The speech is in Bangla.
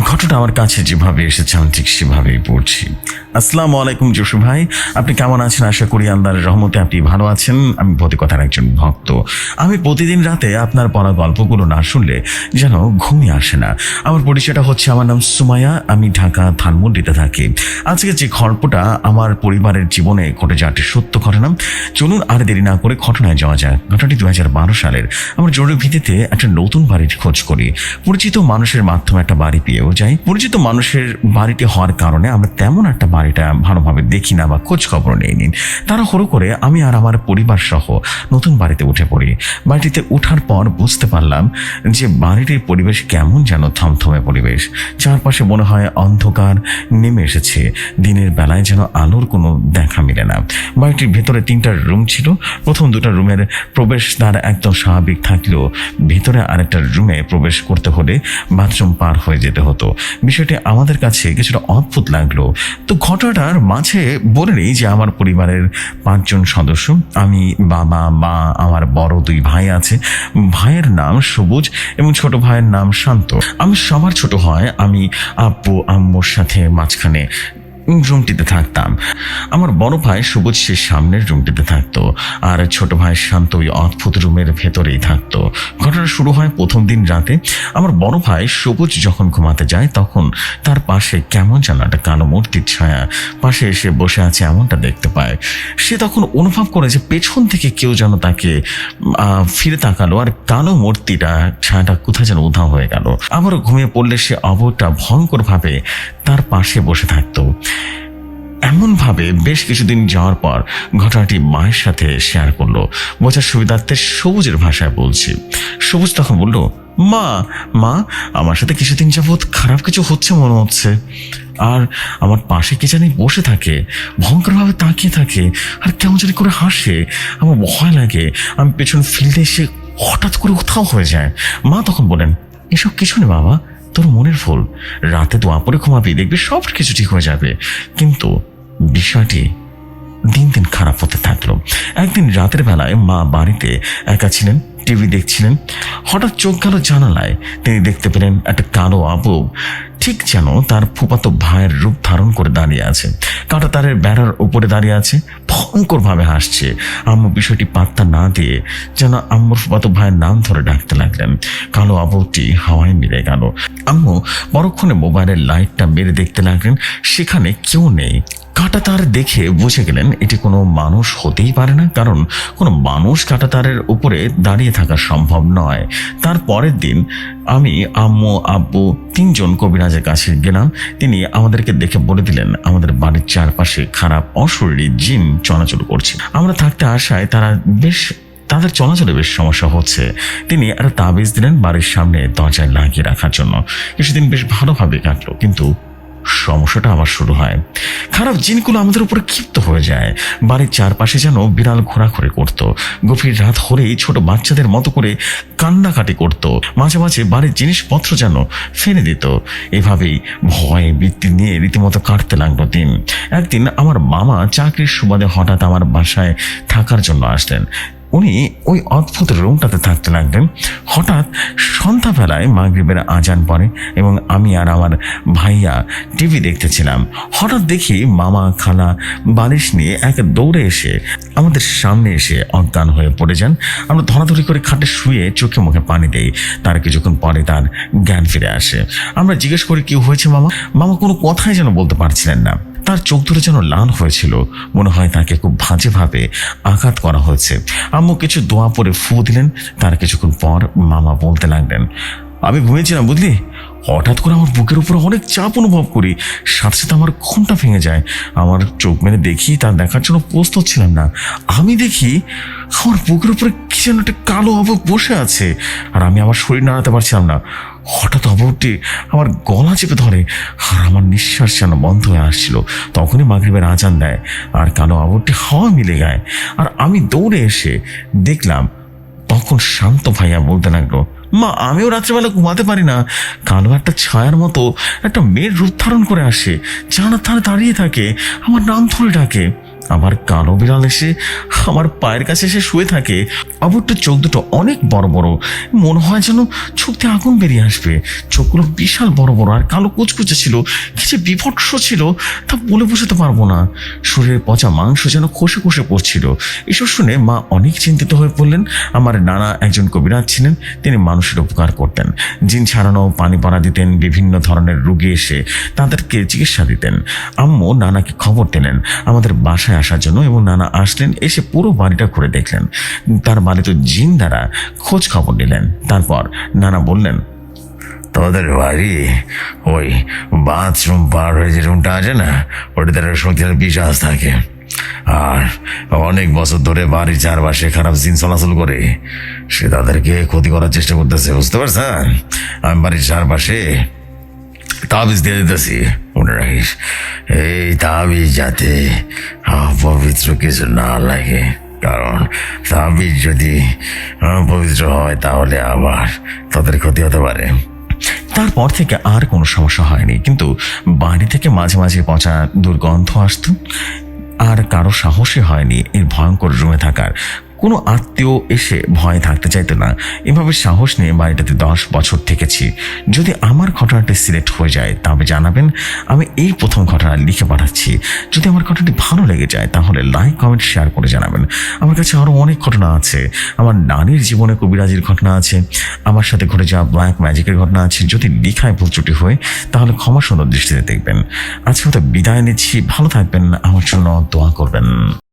ঘটনা আমার কাছে যেভাবে এসেছে, আমি ঠিক সেভাবেই পড়ছি। আসসালামু আলাইকুম জসু ভাই, আপনি কেমন আছেন? আশা করি আল্লাহর রহমতে আপনি ভালো আছেন। আমি ভৌতিকতার একজন ভক্ত। আমি প্রতিদিন রাতে আপনার পড়া গল্পগুলো না শুনলে যেন ঘুমই আসে না। আমার পরিচয়টা হচ্ছে, আমার নাম সুমায়া আমি ঢাকা ধানমন্ডিতে থাকি। আজকে যে গল্পটা আমার পরিবারের জীবনে ঘটে যাওয়াটি সত্য ঘটনা, চলুন আর দেরি না করে ঘটনায় যাওয়া যায় ঘটনাটি দু হাজার বারো সালের। আমার জরুরি ভিত্তিতে একটা নতুন বাড়ির খোঁজ করি। পরিচিত মানুষের মাধ্যমে একটা বাড়ি পেয়েও যাই। পরিচিত মানুষের বাড়িটি হওয়ার কারণে আমরা তেমন একটা বাড়িটা ভালোভাবে দেখি না বা খোঁজ খবর নেই নিন তারা হরু করে আমি আর আমার পরিবার সহ নতুন বাড়িতে উঠে পড়ি। বাড়িটিতে ওঠার পর বুঝতে পারলাম যে বাড়িটির পরিবেশ কেমন যেন থমথমে পরিবেশ। চারপাশে মনে হয় অন্ধকার, নেমে এসেছে। দিনের বেলায় যেন আলোর কোনো দেখা মিলে না। বাড়িটির ভেতরে তিনটা রুম ছিল। প্রথম দুটো রুমের প্রবেশদ্বার একদম স্বাভাবিক থাকলেও ভেতরে আরেকটা রুমে প্রবেশ করতে হলে বাথরুম পার হয়ে যেতে হতো। বিষয়টি আমাদের কাছে কিছুটা অদ্ভুত লাগল। তো ঘটনাটার মাঝে বলে নিই যে আমার পরিবারের পাঁচজন সদস্য, আমি বাবা, মা, আমার বড় দুই ভাই আছে। ভাইয়ের নাম সবুজ এবং ছোট ভাইয়ের নাম শান্ত। আমি সবার ছোট হয়, আমি আব্বু, আম্মুর সাথে মাঝখানে রুমটিতে থাকতাম। আমার বড় ভাই সবুজ সে সামনের রুমটিতে থাকতো, আর ছোট ভাই শান্ত ওই অদ্ভুত রুমের ভেতরেই থাকতো। ঘটনা শুরু হয় প্রথম দিন রাতে। আমার বড় ভাই সবুজ যখন ঘুমাতে যায়, তখন তার পাশে কেমন যেন একটা কালো মূর্তির ছায়া, পাশে এসে বসে আছে এমনটা দেখতে পায়। সে তখন অনুভব করে যে পেছন থেকে কেউ যেন তাকে ফিরে তাকালো, আর কালো মূর্তিটা, ছায়াটা কোথায় যেন উধাও হয়ে গেল। আবারও ঘুমিয়ে পড়লে সে অবটা ভয়ঙ্করভাবে তার পাশে বসে থাকতো। এমনভাবে বেশ কিছুদিন যাওয়ার পর ঘটনাটি মায়ের সাথে শেয়ার করল। বোঝার সুবিধার্থে সবুজের ভাষায় বলছি। সবুজ তখন বলল, মা মা, আমার সাথে কিছুদিন যাবৎ খারাপ কিছু হচ্ছে মনে হচ্ছে। আর আমার পাশে কে জানি বসে থাকে, ভয়ঙ্করভাবে তাকিয়ে থাকে, আর কেমন জানি করে হাসে। আমার ভয় লাগে, আমি পেছন ফিল্ডে এসে হঠাৎ করে উথাও হয়ে যায়। মা তখন বলেন এসব কিছু নেই বাবা তোর মনের ফুল রাতে দোয়া পরে ঘুমাবি, দেখবি সব কিছু ঠিক হয়ে যাবে। কিন্তু বিষয়টি দিন দিন খারাপ হতে থাকল। একদিন রাতের বেলায় মা বাড়িতে একা ছিলেন, টিভি দেখছিলেন। হঠাৎ চোখ গেল জানালায়। তিনি দেখতে পেলেন একটা কালো আবু। ঠিক যেন তার ফুপাতো ভাইয়ের রূপ ধারণ করে দাঁড়িয়ে আছে। কাঁটা তারের বেড়ার উপরে দাঁড়িয়ে আছে। ভয়ঙ্করভাবে হাসছে। আম্মু বিষয়টি পাত্তা না দিয়ে যেন আম্মুর ফুপাতো ভাইয়ের নাম ধরে ডাকতে লাগলেন। কালো আবুটি হাওয়ায় মিলে গেল। আম্মু পরক্ষণে মোবাইলের লাইটটা মেরে দেখতে লাগলেন। সেখানে কেউ নেই। কাঁটা তার দেখে বুঝে গেলেন এটি কোনো মানুষ হতেই পারে না, কারণ কোনো মানুষ কাঁটা তারের উপরে দাঁড়িয়ে থাকা সম্ভব নয়। তার পরের দিন আমি আম্মু, আব্বু তিনজন কবিরাজের কাছে গেলাম। তিনি আমাদেরকে দেখে বলে দিলেন, আমাদের বাড়ির চারপাশে খারাপ, অশরীরী জিন চলাচল করছে। আমরা থাকতে আসায় তারা বেশ, তাদের চলাচলে বেশ সমস্যা হচ্ছে। তিনি একটা তাবিজ দিলেন বাড়ির সামনে দরজায় লাগিয়ে রাখার জন্য। কিছুদিন বেশ ভালোভাবে কাটলো, কিন্তু সমস্যাটা আবার শুরু হয়। খারাপ জিনগুলো আমাদের উপরে ক্ষিপ্ত হয়ে যায়। বাড়ির চারপাশে যেন বিড়াল ঘোরাঘুরি করত। গভীর রাত হলেই ছোট বাচ্চাদের মতো করে কান্নাকাটি করত। মাঝে মাঝে বাড়ির জিনিসপত্র যেন ফেলে দিত। এভাবেই ভয় বৃত্তি নিয়ে রীতিমতো কাটতে লাগল দিন একদিন আমার মামা চাকরির সুবাদে হঠাৎ আমার বাসায় থাকার জন্য আসলেন। উনি ওই অদ্ভুত রুমটাতে থাকতে লাগলেন হঠাৎ সন্ধ্যাবেলায় মাগরিবের আজান পড়ে এবং আমি আর আমার ভাইয়া টিভি দেখতেছিলাম। হঠাৎ দেখি মামা, খালা, বালিশ নিয়ে এক দৌড়ে এসে আমাদের সামনে এসে অজ্ঞান হয়ে পড়ে যান। আমরা ধরাধরি করে খাটে শুয়ে চোখে মুখে পানি দেই। তার কিছুক্ষণ পরে তার জ্ঞান ফিরে আসে। আমরা জিজ্ঞেস করি, কি হয়েছে মামা? মামা কোনো কথাই যেন বলতে পারছিলেন না। তার চোখ ধরে যেন লাল হয়েছিল। মনে হয় তাকে খুব বাজেভাবে আঘাত করা হয়েছে। আম্মু কিছু দোয়া পরে ফু দিলেন। তার কিছুক্ষণ পর মামা বলতে লাগলেন, আমি ঘুমিয়েছিলাম বুঝলি? হঠাৎ করে আমার বুকের উপর অনেক চাপ অনুভব করি। সাথে সাথে আমার ঘুমটা ভেঙে যায়। আমার চোখ মেরে দেখি তার দেখার জন্য প্রস্তুত ছিলাম না। আমি দেখি আমার বুকের উপরে কি যেন একটা কালো আবক বসে আছে। আর আমি আমার শরীর নাড়াতে পারছিলাম না। হঠাৎ অবরটি আমার গলা চেপে ধরে আর আমার নিঃশ্বাস যেন বন্ধ হয়ে আসছিল। তখনই মাগরিবের আজান দেয় আর কালো আবরটি হাওয়া মিলে গায়। আর আমি দৌড়ে এসে দেখলাম তখন শান্ত ভাইয়া বলতে লাগল, মা, আমিও রাত্রেবেলা ঘুমাতে পারি না। কালো একটা ছায়ার মতো একটা মেয়ের রূপ ধারণ করে আসে। জানার ধারে দাঁড়িয়ে থাকে। আমার নাম ধরে ডাকে। আবার কালো বিড়াল এসে আমার পায়ের কাছে এসে শুয়ে থাকে। অবট্ট চোখ দুটো অনেক বড় বড়। মনে হয় যেন চোখ দিয়ে আগুন বেরিয়ে আসবে। চোখগুলো বিশাল বড় বড় আর কালো কুচকুচে ছিল। কি যে বিভৎস ছিল, তা বলে বোঝাতে পারব না। শরীরের পচা মাংস যেন খসে খসে পড়ছিল। এসব শুনে মা অনেক চিন্তিত হয়ে পড়লেন। আমার নানা একজন কবিরাজ ছিলেন, তিনি মানুষের উপকার করতেন। জিন ছাড়ানো, পানি পড়া দিতেন, বিভিন্ন ধরনের রুগী এসে তাদেরকে চিকিৎসা দিতেন। আম্মু নানাকে খবর দিলেন, আমাদের বাসায় আসার জন্য এবং নানা আসলেন, এসে পুরো বাড়িটা ঘুরে দেখলেন। তার বাড়িতে জিন দ্বারা খোঁজ খবর নিলেন। তারপর নানা বললেন, তোদের বাড়ি? ওই বাথরুম পার হয়ে যে রুমটা আছে না ওটাতে একটা শক্তির বিশ্বাস থাকে। আর অনেক বছর ধরে বাড়ির চারপাশে খারাপ জিন চলাচল করে, সে তাদেরকে ক্ষতি করার চেষ্টা করতেছে, বুঝতে পারছেন? আমি বাড়ির চারপাশে তাবিজ দিয়ে দিতেছি। রাখিস। এই তাবিজ যাতে পবিত্র কিছু না লাগে। কারণ তাবিজ যদি পবিত্র হয় তাহলে আবার তাদের ক্ষতি হতে পারে। তারপর থেকে আর কোনো সমস্যা হয়নি। কিন্তু বাড়ি থেকে মাঝে মাঝে পচা দুর্গন্ধ আসতো। আর কারও সাহসই হয়নি এই ভয়ঙ্কর রুমে থাকার। কোনো আত্মীয় এসে ভয় থাকতে চাইতো না। এভাবে সাহস নিয়ে বাড়িটাতে দশ বছর থেকেছি। যদি আমার ঘটনাটি সিলেক্ট হয়ে যায়, তবে জানাবেন, আমি এই প্রথম ঘটনা লিখে পাঠাচ্ছি। যদি আমার ঘটনাটি ভালো লেগে যায়, তাহলে লাইক, কমেন্ট, শেয়ার করে জানাবেন। আমার কাছে আরও অনেক ঘটনা আছে। আমার নানির জীবনে কবিরাজির ঘটনা আছে। আমার সাথে ঘটে যাওয়া ব্ল্যাক ম্যাজিকের ঘটনা আছে। যদি লিখায় ভুল ত্রুটি হয়, তাহলে ক্ষমা সুন্দর দৃষ্টিতে দেখবেন। আজকে হয়তো বিদায় নিচ্ছি। ভালো থাকবেন। আমার জন্য দোয়া করবেন।